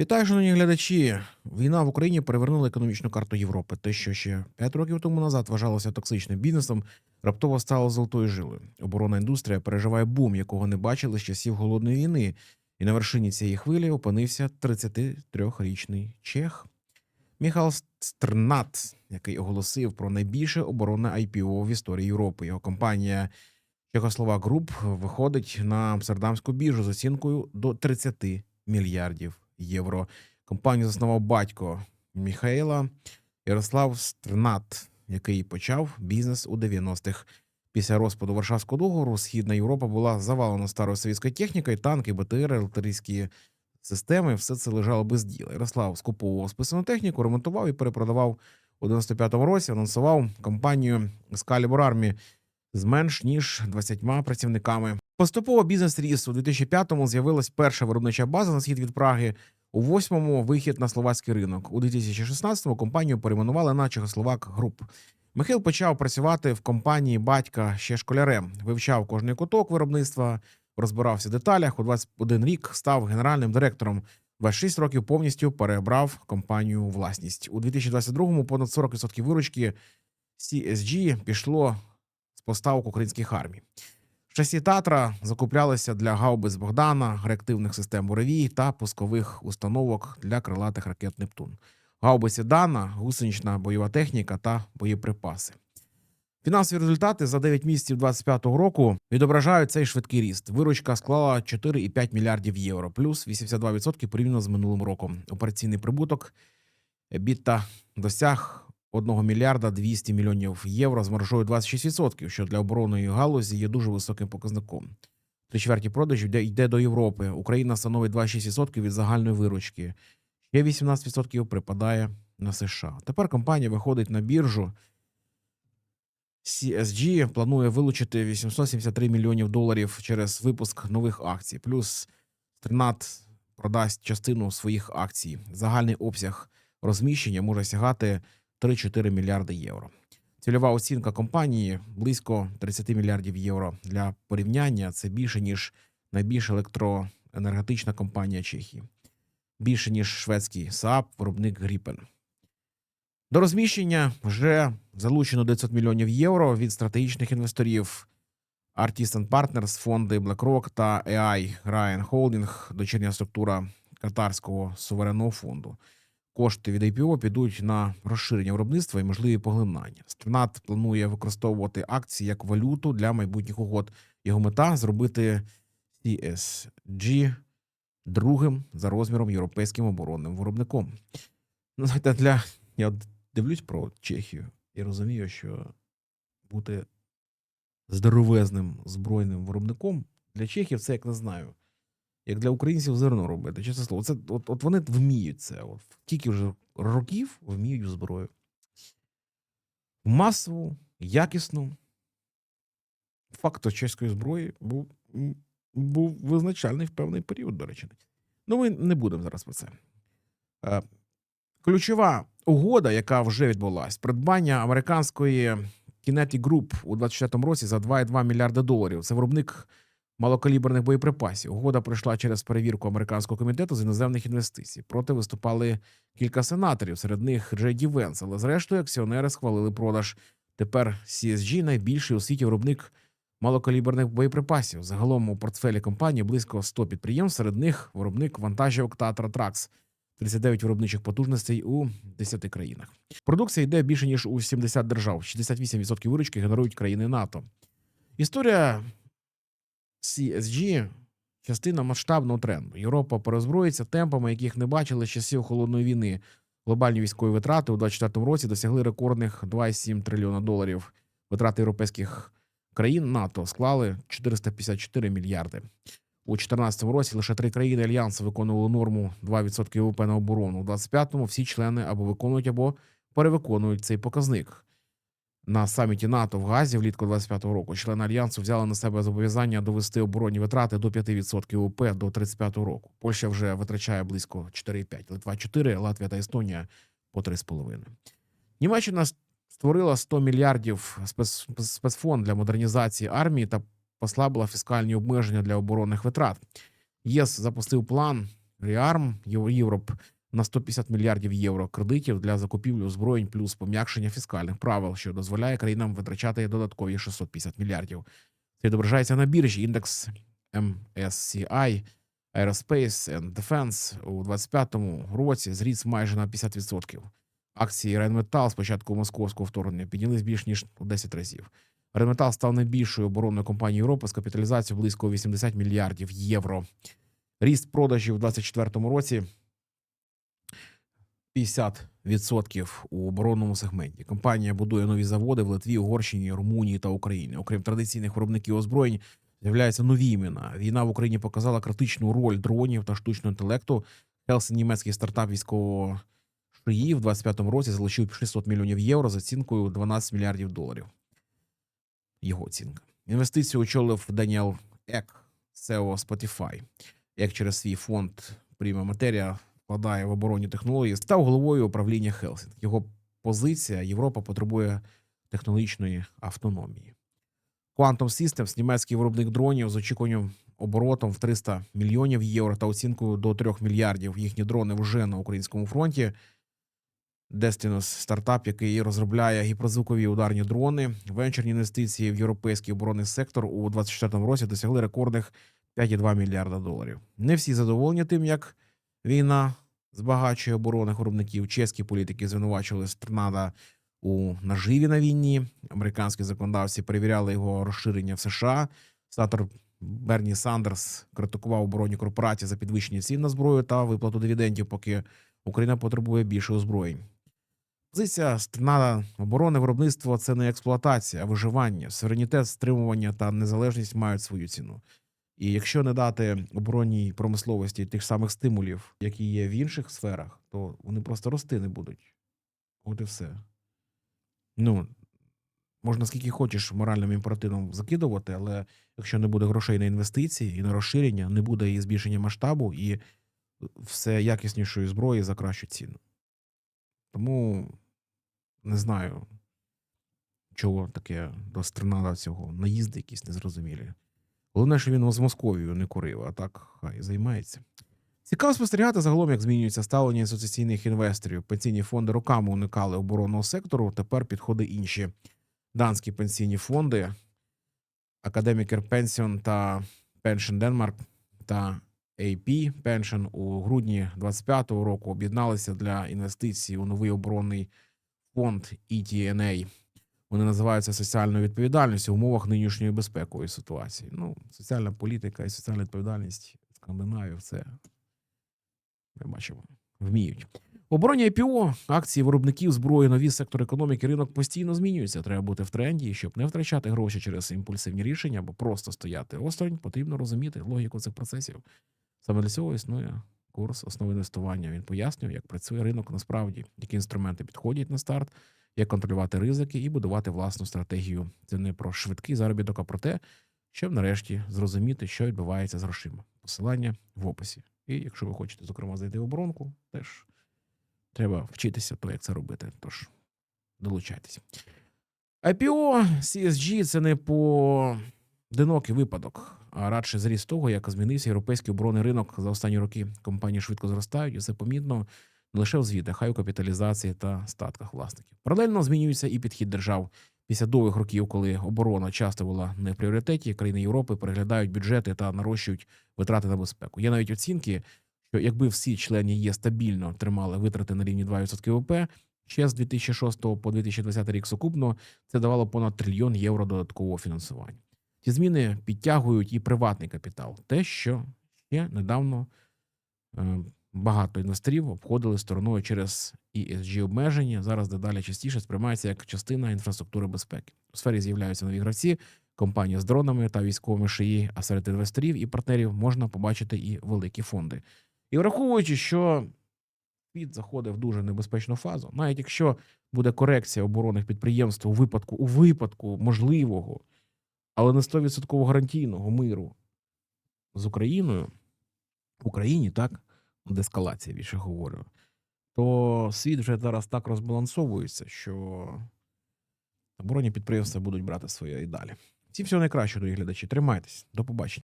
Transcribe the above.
Вітаю, шановні глядачі. Війна в Україні перевернула економічну карту Європи. Те, що ще 5 років тому назад вважалося токсичним бізнесом, раптово стало золотою жилою. Оборонна індустрія переживає бум, якого не бачили з часів голодної війни. І на вершині цієї хвилі опинився 33-річний чех Міхал Стрнат, який оголосив про найбільше оборонне IPO в історії Європи. Його компанія Чехословак Груп виходить на Амстердамську біржу з оцінкою до 30 мільярдів євро. Компанію заснував батько Міхаїла Ярослав Стрнат, який почав бізнес у 90-х. Після розпаду Варшавського договору Східна Європа була завалена старою совєтською технікою, танки, БТР, артилерійські системи. Все це лежало без діла. Ярослав скуповував списану техніку, ремонтував і перепродавав у 95-му році. Анонсував компанію Excalibur Army з менш ніж 20 працівниками. Поступово бізнес ріс у 2005-му з'явилась перша виробнича база на схід від Праги. У восьмому вихід на словацький ринок. У 2016-му компанію перейменували на Чехословак Груп. Михайло почав працювати в компанії батька ще школярем, вивчав кожний куток виробництва, розбирався в деталях. У 21 рік став генеральним директором. 26 років повністю перебрав компанію у власність. У 2022-му понад 40% виручки CSG пішло з поставок українських армій. Шасі Татра закуплялися для гаубиць Богдана, реактивних систем Буревій та пускових установок для крилатих ракет Нептун. Гаубиці Дана, гусенична бойова техніка та боєприпаси. Фінансові результати за 9 місяців 2025 року відображають цей швидкий ріст. Виручка склала 4,5 мільярдів євро, плюс 82% порівняно з минулим роком. Операційний прибуток біта досяг 1 мільярда 200 мільйонів євро з маржою 26%, що для оборонної галузі є дуже високим показником. Три чверті продажів йде- до Європи. Україна становить 26% від загальної виручки. Ще 18% припадає на США. Тепер компанія виходить на біржу. CSG планує вилучити 873 мільйонів доларів через випуск нових акцій. Плюс Тринат продасть частину своїх акцій. Загальний обсяг розміщення може сягати 3-4 мільярди євро. Цільова оцінка компанії близько 30 мільярдів євро. Для порівняння це більше ніж найбільша електроенергетична компанія Чехії, більше ніж шведський Saab, виробник Gripen. До розміщення вже залучено 900 мільйонів євро від стратегічних інвесторів Artisan Partners, фонди BlackRock та AI Ryan Holding, дочірня структура Катарського суверенного фонду. Кошти від IPO підуть на розширення виробництва і можливі поглинання. Стрнат планує використовувати акції як валюту для майбутніх угод. Його мета зробити CSG другим за розміром європейським оборонним виробником. Ну, знаєте, для я дивлюсь про Чехію і розумію, що бути здоровезним збройним виробником для чехів це як не знаю. Як для українців зерно робити. Чесне слово, це от, от вони вміють це. От, тільки вже років вміють зброю. Масову, якісну. Факт чеської зброї був, був визначальний в певний період, до речі. Ну, ми не будемо зараз про це. Е, Ключова угода, яка вже відбулась, придбання американської Kinetic Group у 2024 році за 2,2 мільярди доларів. Це виробник малокаліберних боєприпасів. Угода пройшла через перевірку американського комітету з іноземних інвестицій. Проти виступали кілька сенаторів, серед них Джей Ді Венс, але зрештою акціонери схвалили продаж. Тепер CSG – найбільший у світі виробник малокаліберних боєприпасів. Загалом у портфелі компанії близько 100 підприємств. Серед них виробник вантажівок Tatra Trax. 39 виробничих потужностей у 10 країнах. Продукція йде більше ніж у 70 держав. 68% виручки генерують країни НАТО. Історія CSG – частина масштабного тренду. Європа перезброїться темпами, яких не бачили з часів холодної війни. Глобальні військові витрати у 2024 році досягли рекордних 2,7 трильйона доларів. Витрати європейських країн НАТО склали 454 мільярди. У 2014 році лише три країни альянсу виконували норму 2% ВВП на оборону. У 25-му всі члени або виконують, або перевиконують цей показник. На саміті НАТО в Газі влітку 25-го року члени альянсу взяли на себе зобов'язання довести оборонні витрати до 5% ВВП до 35-го року. Польща вже витрачає близько 4,5, Литва 4, Латвія та Естонія по 3,5. Німеччина створила 100 мільярдів спец- спецфонд для модернізації армії та послабила фіскальні обмеження для оборонних витрат. ЄС запустив план Rearm Європ на 150 мільярдів євро кредитів для закупівлі озброєнь плюс пом'якшення фіскальних правил, що дозволяє країнам витрачати додаткові 650 мільярдів. Це відображається на біржі індекс MSCI Aerospace and Defense у 2025 році зріс майже на 50%. Акції Rheinmetall з початку московського вторгнення піднялись більш ніж у 10 разів. Rheinmetall став найбільшою оборонною компанією Європи з капіталізацією близько 80 мільярдів євро. Ріст продажів у 2024 році 50% у оборонному сегменті. Компанія будує нові заводи в Литві, Угорщині, Румунії та Україні. Окрім традиційних виробників озброєнь, з'являються нові імена. Війна в Україні показала критичну роль дронів та штучного інтелекту. Хелсен, німецький стартап військового шиї в 25-му році залучив 600 мільйонів євро з оцінкою 12 мільярдів доларів. Його оцінка. Інвестицію очолив Даніел Ек, SEO Spotify. Як через свій фонд Prima Materia вкладає в оборонні технології, став головою управління Хелсінг. Його позиція Європа потребує технологічної автономії. Quantum Systems – німецький виробник дронів з очікуванням оборотом в 300 мільйонів євро та оцінкою до 3 мільярдів. Їхні дрони вже на українському фронті. Destinus – стартап, який розробляє гіперзвукові ударні дрони. Венчурні інвестиції в європейський оборонний сектор у 2024 році досягли рекордних 5,2 мільярда доларів. Не всі задоволені тим, як війна збагачує оборонних виробників. Чеські політики звинувачували Стернада у наживі на війні. Американські законодавці перевіряли його розширення в США. Сенатор Берні Сандерс критикував оборонні корпорації за підвищення цін на зброю та виплату дивідендів, поки Україна потребує більше озброєнь. Позиція Стернада оборони виробництво це не експлуатація, а виживання. Суверенітет, стримування та незалежність мають свою ціну. І якщо не дати оборонній промисловості тих самих стимулів, які є в інших сферах, то вони просто рости не будуть. От і все. Ну, можна скільки хочеш моральним імперативом закидувати, але якщо не буде грошей на інвестиції і на розширення, не буде і збільшення масштабу, і все якіснішої зброї за кращу ціну. Тому не знаю, чого таке до цього наїзди якісь незрозумілі. Головне, що він з Московією не курив, а так хай займається. Цікаво спостерігати загалом, як змінюється ставлення інституційних інвесторів. Пенсійні фонди роками уникали оборонного сектору. Тепер підходи інші. Данські пенсійні фонди, Academic Pension та Pension Denmark та AP Pension у грудні 25-го року об'єдналися для інвестицій у новий оборонний фонд ETNA. Вони називаються соціальною відповідальністю в умовах нинішньої безпекової ситуації. Ну, соціальна політика і соціальна відповідальність скандинавів це ми бачимо, вміють. В обороні IPO акції виробників зброї, нові сектори економіки, ринок постійно змінюється. Треба бути в тренді, щоб не втрачати гроші через імпульсивні рішення або просто стояти осторонь, потрібно розуміти логіку цих процесів. Саме для цього існує курс основи інвестування. Він пояснює, як працює ринок насправді, які інструменти підходять на старт, як контролювати ризики і будувати власну стратегію. Це не про швидкий заробіток, а про те, щоб нарешті зрозуміти, що відбувається з грошима. Посилання в описі. І якщо ви хочете, зокрема, зайти в оборонку, теж треба вчитися, то як це робити. Тож долучайтеся. IPO CSG – це не поодинокий випадок, а радше зріст того, як змінився європейський оборонний ринок за останні роки. Компанії швидко зростають, і це помітно лише в звітах, а й у капіталізації та статках власників. Паралельно змінюється і підхід держав. Після довгих років, коли оборона часто була не в пріоритеті, країни Європи переглядають бюджети та нарощують витрати на безпеку. Є навіть оцінки, що якби всі члени ЄС стабільно тримали витрати на рівні 2% ВВП, ще з 2006 по 2020 рік сукупно це давало понад трильйон євро додаткового фінансування. Ці зміни підтягують і приватний капітал, те, що ще недавно е, багато інвесторів обходили стороною через esg обмеження. Зараз дедалі частіше сприймається як частина інфраструктури безпеки. У сфері з'являються нові гравці, компанії з дронами та військовими шиї. А серед інвесторів і партнерів можна побачити і великі фонди. І враховуючи, що світ заходить в дуже небезпечну фазу, навіть якщо буде корекція оборонних підприємств у випадку, у випадку можливого, але не 100% гарантійного миру з Україною, в Україні, так, дескалація більше говорю, то світ вже зараз так розбалансовується, що оборонні підприємства будуть брати своє і далі. Всім всього найкращого, дорогі глядачі. Тримайтесь. До побачення.